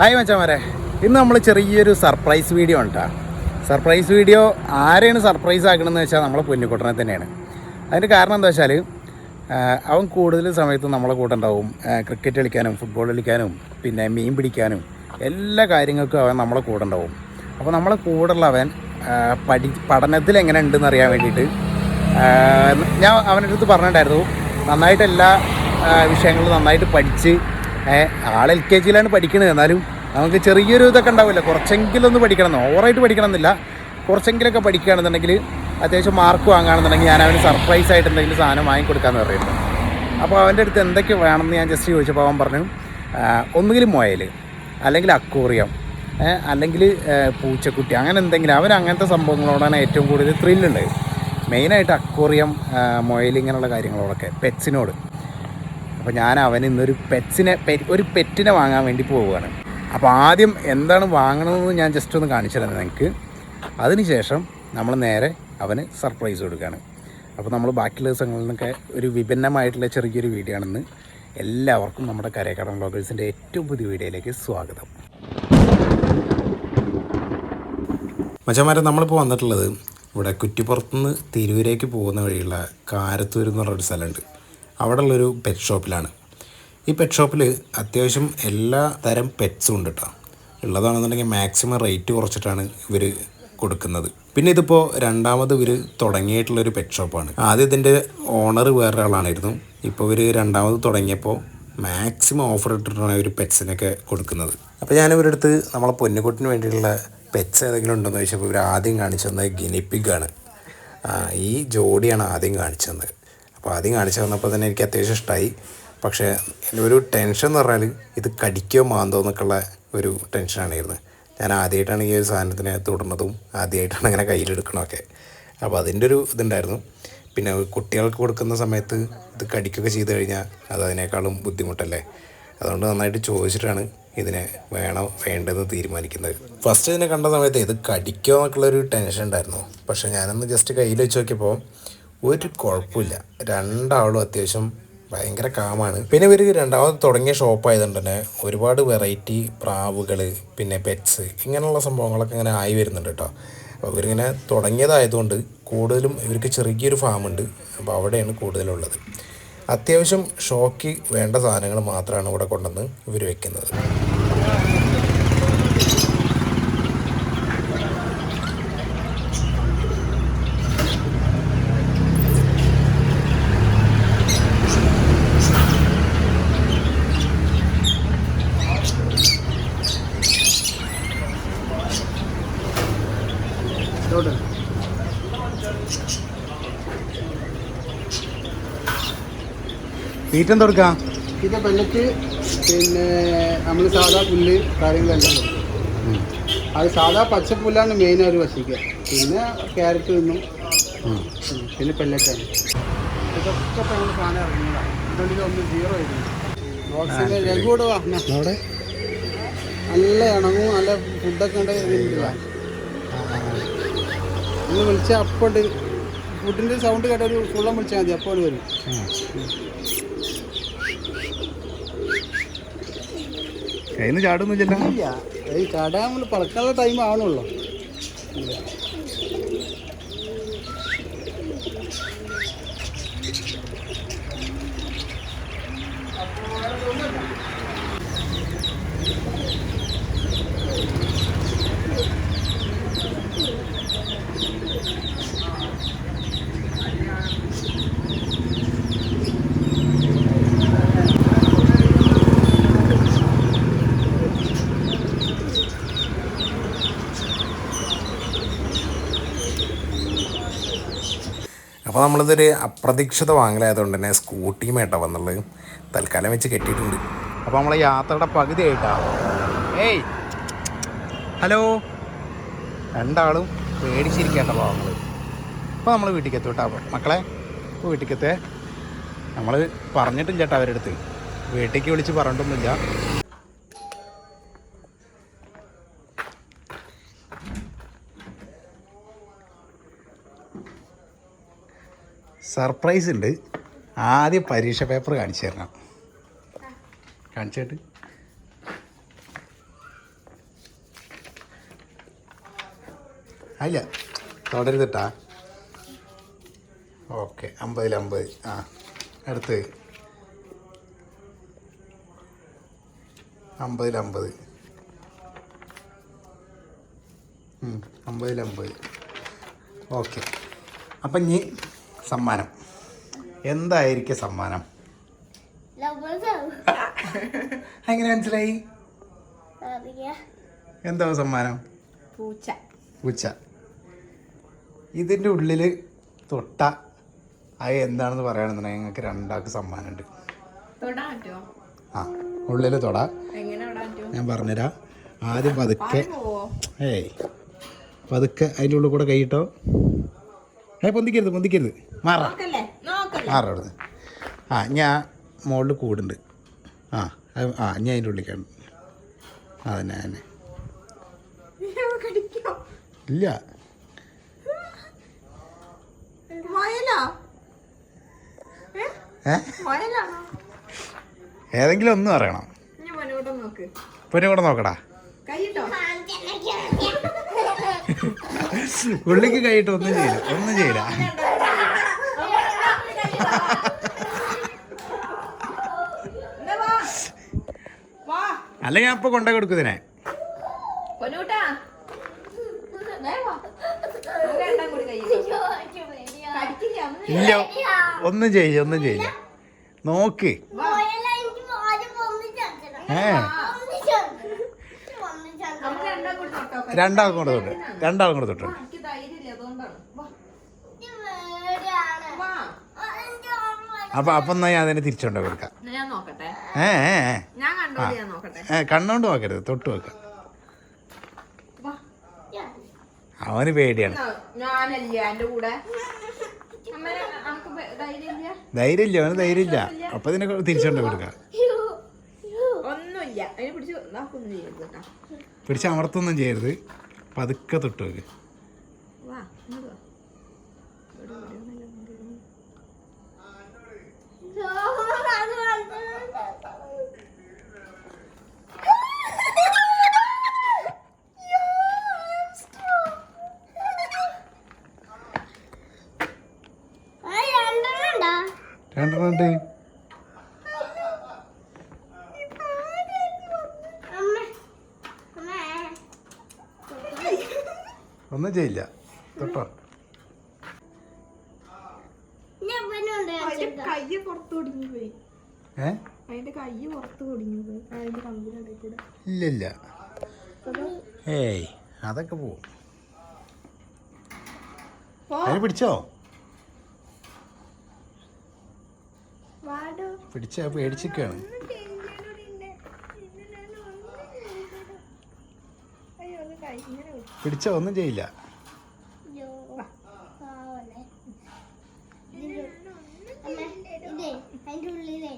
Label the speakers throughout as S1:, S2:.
S1: Hi മച്ചാമാരെ. ഇന്ന് നമ്മൾ ചെറിയൊരു സർപ്രൈസ് വീഡിയോ ഉണ്ട് സർപ്രൈസ് വീഡിയോ ആരെയാണ് സർപ്രൈസ് ആക്കണമെന്ന് വെച്ചാൽ നമ്മളെ പൊന്നിക്കുട്ടനെ തന്നെയാണ്. അതിന്റെ കാരണം എന്താ വെച്ചാൽ അവൻ കൂടുതൽ സമയത്ത് നമ്മളെ കൂടെ ഉണ്ടാവും. ക്രിക്കറ്റ് കളിക്കാനും ഫുട്ബോൾ കളിക്കാനും പിന്നെ മീൻ പിടിക്കാനും എല്ലാ കാര്യങ്ങൾക്കും അവൻ നമ്മളെ കൂടെ ഉണ്ടാവും. അപ്പോൾ നമ്മളെ കൂടെയുള്ള അവൻ പഠി പഠനത്തിൽ എങ്ങനെ ഉണ്ടെന്ന് അറിയാൻ വേണ്ടിയിട്ട് ഞാൻ അവന്റെ അടുത്ത് പറഞ്ഞിട്ടുണ്ടായിരുന്നു. നന്നായിട്ട് എല്ലാ വിഷയങ്ങളും നന്നായിട്ട് പഠിച്ച് ആൾ എൽ കെ ജിയിലാണ് പഠിക്കുന്നത് എന്നാലും നമുക്ക് ചെറിയൊരു ഇതൊക്കെ ഉണ്ടാവില്ല. കുറച്ചെങ്കിലും ഒന്ന് പഠിക്കണം. ഓവറായിട്ട് പഠിക്കണം എന്നില്ല കുറച്ചെങ്കിലൊക്കെ പഠിക്കുകയാണെന്നുണ്ടെങ്കിൽ അത്യാവശ്യം മാർക്ക് വാങ്ങുകയാണെന്നുണ്ടെങ്കിൽ ഞാൻ അവന് സർപ്രൈസ് ആയിട്ട് എന്തെങ്കിലും സാധനം വാങ്ങിക്കൊടുക്കാമെന്ന് പറയുന്നത് അപ്പോൾ അവന്റെ അടുത്ത് എന്തൊക്കെ വേണമെന്ന് ഞാൻ ജസ്റ്റ് ചോദിച്ചപ്പോൾ അവൻ പറഞ്ഞു ഒന്നുകിൽ മുയൽ അല്ലെങ്കിൽ അക്കൂറിയം അല്ലെങ്കിൽ പൂച്ചക്കുട്ടി അങ്ങനെ എന്തെങ്കിലും. അവൻ അങ്ങനത്തെ സംഭവങ്ങളോടാണ് ഏറ്റവും കൂടുതൽ ത്രില്ലുള്ളത് മെയിനായിട്ട് അക്കൂറിയം മൊയൽ ഇങ്ങനെയുള്ള കാര്യങ്ങളോടൊക്കെ പെറ്റ്സിനോട് അപ്പോൾ ഞാൻ അവന് ഇന്നൊരു പെറ്റ്സിനെ ഒരു പെറ്റിനെ വാങ്ങാൻ വേണ്ടി പോവുകയാണ്. അപ്പോൾ ആദ്യം എന്താണ് വാങ്ങണമെന്ന് ഞാൻ ജസ്റ്റ് ഒന്ന് കാണിച്ചു തരാം നിങ്ങൾക്ക് അതിനുശേഷം നമ്മൾ നേരെ അവന് സർപ്രൈസ് കൊടുക്കുകയാണ്. അപ്പോൾ നമ്മൾ ബാക്കിയുള്ള ദിവസങ്ങളിൽ നിന്നൊക്കെ ഒരു വിഭിന്നമായിട്ടുള്ള ചെറിയൊരു വീഡിയോ ആണെന്ന് എല്ലാവർക്കും നമ്മുടെ കരയക്കടം ബ്ലോഗേഴ്സിന്റെ ഏറ്റവും പുതിയ വീഡിയോയിലേക്ക് സ്വാഗതം. മച്ചന്മാരെ നമ്മളിപ്പോൾ വന്നിട്ടുള്ളത് ഇവിടെ കുറ്റിപ്പുറത്തുനിന്ന് തിരൂരേക്ക് പോകുന്ന വഴിയുള്ള കാരത്തൂർ എന്ന് പറഞ്ഞൊരു സ്ഥലമുണ്ട്. അവിടെ ഉള്ളൊരു പെറ്റ് ഷോപ്പിലാണ് ഈ പെറ്റ് ഷോപ്പിൽ അത്യാവശ്യം എല്ലാ തരം പെറ്റ്സും ഉണ്ട് കേട്ടോ ഉള്ളതാണെന്നുണ്ടെങ്കിൽ മാക്സിമം റേറ്റ് കുറച്ചിട്ടാണ് ഇവർ കൊടുക്കുന്നത്. പിന്നെ ഇതിപ്പോൾ രണ്ടാമത് ഇവർ തുടങ്ങിയിട്ടുള്ളൊരു പെറ്റ് ഷോപ്പാണ് ആദ്യം ഇതിന്റെ ഓണർ വേറൊരാളായിരുന്നു ഇപ്പോൾ ഇവർ രണ്ടാമത് തുടങ്ങിയപ്പോൾ മാക്സിമം ഓഫർ ഇട്ടിട്ടാണ് ഇവർ പെറ്റ്സിനൊക്കെ കൊടുക്കുന്നത്. അപ്പോൾ ഞാൻ ഇവരുടെ അടുത്ത് നമ്മളെ പൊന്നുകുട്ടിന് വേണ്ടിയിട്ടുള്ള പെറ്റ്സ് ഏതെങ്കിലും ഉണ്ടെന്ന് ചോദിച്ചപ്പോൾ ഇവർ ആദ്യം കാണിച്ചു തന്നത് ഗിനിപ്പിഗാണ് ഈ ജോഡിയാണ് ആദ്യം കാണിച്ചു തന്നത്. അപ്പോൾ ആദ്യം കാണിച്ചു തന്നപ്പോൾ തന്നെ എനിക്ക് അത്യാവശ്യം ഇഷ്ടമായി പക്ഷേ ഒരു ടെൻഷൻ എന്ന് പറഞ്ഞാൽ ഇത് കടിക്കോ മാന്തോ എന്നൊക്കെയുള്ള ഒരു ടെൻഷനാണിരുന്നത് ഞാൻ ആദ്യമായിട്ടാണ് ഈ ഒരു സാധനത്തിനെ തുടർന്നതും ആദ്യമായിട്ടാണ് അങ്ങനെ കയ്യിലെടുക്കണമൊക്കെ. അപ്പോൾ അതിന്റെ ഒരു ഇതുണ്ടായിരുന്നു. പിന്നെ കുട്ടികൾക്ക് കൊടുക്കുന്ന സമയത്ത് ഇത് കടിക്കുകയൊക്കെ ചെയ്ത് കഴിഞ്ഞാൽ അത് അതിനേക്കാളും ബുദ്ധിമുട്ടല്ലേ? അതുകൊണ്ട് നന്നായിട്ട് ചോദിച്ചിട്ടാണ് ഇതിനെ വേണോ വേണ്ടെന്ന് തീരുമാനിക്കുന്നത്. ഫസ്റ്റ് ഇതിനെ കണ്ട സമയത്ത് ഇത് കടിക്കോ എന്നൊക്കെയുള്ളൊരു ടെൻഷൻ ഉണ്ടായിരുന്നു. പക്ഷേ ഞാനൊന്ന് ജസ്റ്റ് കയ്യിൽ വെച്ച് നോക്കിയപ്പോൾ ഒരു കുഴപ്പമില്ല. രണ്ടാളും അത്യാവശ്യം ഭയങ്കര കാമാണ്. പിന്നെ ഇവർ രണ്ടാമത് തുടങ്ങിയ ഷോപ്പ് ആയതുകൊണ്ട് തന്നെ ഒരുപാട് വെറൈറ്റി പ്രാവുകൾ പിന്നെ പെറ്റ്സ് ഇങ്ങനെയുള്ള സംഭവങ്ങളൊക്കെ ഇങ്ങനെ ആയി വരുന്നുണ്ട് കേട്ടോ അപ്പോൾ ഇവരിങ്ങനെ തുടങ്ങിയതായതുകൊണ്ട് കൂടുതലും ഇവർക്ക് ചെറിയൊരു ഫാമുണ്ട് അപ്പോൾ അവിടെയാണ് കൂടുതലുള്ളത്. അത്യാവശ്യം ഷോക്ക് വേണ്ട സാധനങ്ങൾ മാത്രമാണ് ഇവിടെ കൊണ്ടുവന്ന് ഇവർ വെക്കുന്നത്. തീറ്റ എന്ത് കൊടുക്കാം?
S2: തീറ്റ പെല്ലറ്റ് പിന്നെ നമ്മൾ സാധാ പുല്ല് കാര്യങ്ങളെല്ലാം കൊടുക്കും. അത് സാധാ പച്ചപ്പുല്ലാണ് മെയിൻ അവർ വശിക്കുക പിന്നെ ക്യാരറ്റ് തിന്നും. പിന്നെ പെല്ലറ്റാണ് ഇതൊക്കെ ഇപ്പം നമ്മൾ സാധനം ഇറങ്ങിയതാണ് ഇതുകൊണ്ട് ഒന്ന് സീറോ ആയിരുന്നു. ബോക്സിന്റെ രഘുവിടെ വാ എന്നാ.
S1: അവിടെ
S2: നല്ല ഇണങ്ങും നല്ല ഫുഡൊക്കെ ഉണ്ട് ഒന്ന് വിളിച്ചാൽ അപ്പോൾ ഫുഡിന്റെ സൗണ്ട് കേട്ടൊരു ഫുള്ളം വിളിച്ചാൽ മതി അപ്പോൾ വരും.
S1: നിന്ന് ചാടുന്നില്ല
S2: ഈ കട നമ്മൾ പറക്കാനുള്ള ടൈം ആവണുള്ളൂ. ഇല്ല.
S1: അപ്പോൾ നമ്മളിതൊരു അപ്രതീക്ഷിത വാങ്ങലായതുകൊണ്ട് തന്നെ സ്കൂട്ടിയുമായിട്ടാണ് വന്നുള്ളത് തൽക്കാലം വെച്ച് കെട്ടിയിട്ടുണ്ട്. അപ്പോൾ നമ്മളെ യാത്രയുടെ പകുതി ആയിട്ടാണ് ഏയ്! ഹലോ? രണ്ടാളും പേടിച്ചിരിക്കേണ്ട പാവങ്ങൾ അപ്പോൾ നമ്മൾ വീട്ടിലേക്ക് എത്തും കേട്ടോ. മക്കളെ ഇപ്പോൾ വീട്ടിലേക്ക് എത്തേ. നമ്മൾ പറഞ്ഞിട്ടില്ല കേട്ടോ അടുത്ത്. വീട്ടിലേക്ക് വിളിച്ച് പറഞ്ഞിട്ടൊന്നുമില്ല. സർപ്രൈസ് ഉണ്ട്. ആദ്യം പരീക്ഷ പേപ്പർ കാണിച്ചു തരണം. കാണിച്ചിട്ട് അല്ല തുടരുതിട്ടാ. ഓക്കെ അമ്പതിൽ അമ്പത്. ആ എടുത്ത് അമ്പതിൽ അമ്പത്. അമ്പതിൽ അമ്പത്. ഓക്കെ അപ്പം ഇനി സമ്മാനം. എന്തായിരിക്കും സമ്മാനം? എങ്ങനെ മനസ്സിലായി? എന്താ സമ്മാനം?
S3: പൂച്ച.
S1: പൂച്ച. ഇതിന്റെ ഉള്ളിൽ തൊട്ട അത് എന്താണെന്ന് പറയുകയാണെന്നുണ്ടെങ്കിൽ ഞങ്ങൾക്ക് രണ്ടാൾക്ക് സമ്മാനമുണ്ട്.
S3: ഉണ്ട്
S1: ആ ഉള്ളിൽ തൊട. ഞാൻ പറഞ്ഞുതരാം. ആദ്യം പതുക്കെ. ഏയ്. പതുക്കെ അതിന്റെ ഉള്ളിൽ കൂടെ കൈയിട്ടോ. ഏ പൊന്തിക്കരുത് പൊന്തിക്കരുത്. മാറാം.
S3: നോക്കല്ലേ നോക്കല്ലേ.
S1: മാറാം അവിടുന്ന്. ആ ഞാൻ മുകളിൽ കൂടുണ്ട്. ആ ആ ഞാൻ അതിന്റെ ഉള്ളിലേക്കാണ് അതന്നെ
S3: അതന്നെ.
S1: ഇല്ല. ഏതെങ്കിലും ഒന്നും
S3: അറിയണം
S1: പിന്നെ കൂടെ നോക്കടാ.
S3: പുള്ളിക്ക്
S1: ഉള്ളിക്ക് കൈയിട്ട് ഒന്നും ചെയ്യില്ല. ഒന്നും ചെയ്യില്ല. അല്ല ഞാൻ ഇപ്പൊ കൊണ്ടേ കൊടുക്കുന്നതിനെ ഇല്ല ഒന്നും ചെയ്യില്ല ഒന്നും ചെയ്യില്ല നോക്ക്. ഏ.
S3: രണ്ടാൾക്കും രണ്ടാം കൂടി തൊട്ടോ.
S1: രണ്ടാളും കൂടെ തൊട്ട്. രണ്ടാളും കൂടെ തൊട്ട്
S3: എനിക്ക് ധൈര്യമില്ല അതുകൊണ്ടാണ് വാ വാ
S1: അപ്പൊ അപ്പൊ എന്നാ ഞാൻ അതിനെ തിരിച്ചുകൊണ്ട് കൊടുക്കാം.
S3: ഞാൻ നോക്കട്ടെ.
S1: ഏ ഏ. കണ്ണോണ്ട് നോക്കരുത് തൊട്ട് വെക്കാം.
S3: വാ.
S1: അവന് പേടിയാണ്.
S3: ധൈര്യമില്ല
S1: അവന് ധൈര്യമില്ല. അപ്പൊ ഇതിനെ തിരിച്ചോണ്ട് കൊടുക്കാം.
S3: ഒന്നുമില്ല. അതിനെ പിടിച്ച് നോക്കൊന്നും ചെയ്യരുത് കേട്ടോ.
S1: പിടിച്ച് അമർത്തൊന്നും ചെയ്യരുത്. പതുക്കെ തൊട്ട് വെക്ക്. കമ്പിയുടെ ഒന്നും ചെയ്യില്ല. ഇല്ല ഇല്ല. ഏയ് അതൊക്കെ പോവും. പിടിച്ചോ? പിടിച്ച പേടിച്ചിരിക്കുകയാണ്.
S3: പിടിച്ച ഒന്ന് കൈ ഇങ്ങനെ വെച്ച്.
S1: ഒന്നും ചെയ്യില്ല
S4: അതിന്റെ ഉള്ളിലേ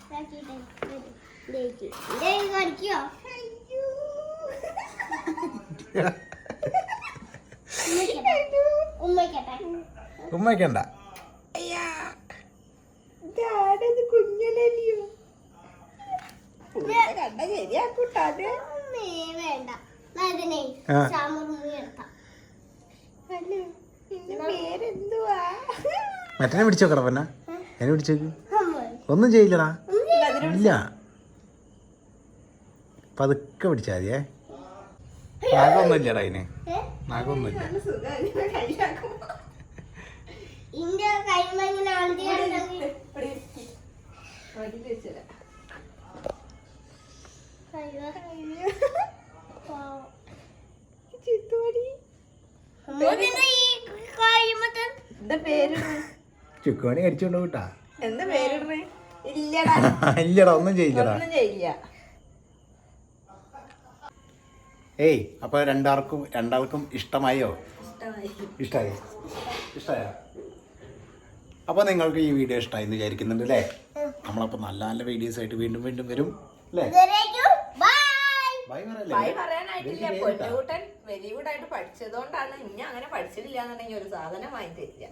S4: ഇതാക്കിയിട്ടേ വരും. ഇതേക്ക്. ഇതേക്ക് കടിക്കോ ഉമ്മയ്ക്കട്ടെ
S1: ഉമ്മയ്ക്കണ്ട
S3: ഇതാരത് കുഞ്ഞലല്ലയോ കണ്ട ശരിയാക്കൂട്ടാതെ
S4: വേണ്ട.
S1: മറ്റനെ പിടിച്ചോ കടപ്പന്ന എന്നെ പിടിച്ചേക്ക് ഒന്നും ചെയ്യില്ലടാ. ഇല്ല. പതുക്കെ പിടിച്ചാൽ മതിയേ. നാഗമൊന്നും ഇല്ലടാ അതിന്? നാഗമൊന്നുമില്ല.
S3: സുഖം കൈയാക്കും
S1: ചുക്കുമണി കടിച്ചോണ്ട് വിട്ടാ
S3: എന്താ പേരിടണേ? ഇല്ലടാ.
S1: ഇല്ലടാ ഒന്നും ചെയ്യില്ലടാ.
S3: ഒന്നും ചെയ്യില്ല.
S1: ഏയ് അപ്പൊ രണ്ടാർക്കും രണ്ടാൾക്കും ഇഷ്ടമായോ?
S3: ഇഷ്ടമായി.
S1: ഇഷ്ടമായി ഇഷ്ടമായോ അപ്പോൾ നിങ്ങൾക്ക് ഈ വീഡിയോ ഇഷ്ടമായി എന്ന് വിചാരിക്കുന്നുണ്ട് അല്ലേ? നമ്മളപ്പോൾ നല്ല നല്ല വീഡിയോസ് ആയിട്ട് വീണ്ടും വീണ്ടും വരും അല്ലേ?
S3: പറയാനായിട്ടില്ല. പഠിച്ചതുകൊണ്ടാണ്. ഇനി അങ്ങനെ പഠിച്ചിട്ടില്ല എന്നുണ്ടെങ്കിൽ ഒരു സാധനം വാങ്ങി തരില്ല.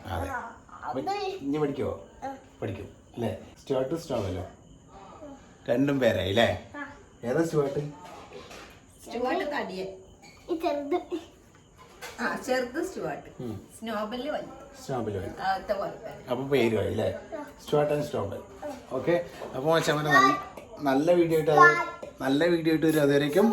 S1: അതെ. ഇനി പഠിക്കോ? പഠിക്കും അല്ലേ? സ്റ്റുവാർട്ട് സ്റ്റാവല്ലോ രണ്ടും പേരായി അല്ലേ? ഏതാ സ്റ്റുവാർട്ട്
S3: ചുവട്ട് തടിയെ
S4: ഈ ചെറുത്.
S3: ആ ചെറുത് സ്റ്റുവാർട്ട് വലുത്. പോലെ
S1: അപ്പോൾ പേര് അല്ലേ? Stuart and Snowball okay. അപ്പോൾ മച്ചമ്മനെ നല്ല നല്ല വീഡിയോ ആയിട്ട് നല്ല വീഡിയോ ആയിട്ട് വരും. അതുവരേക്കും.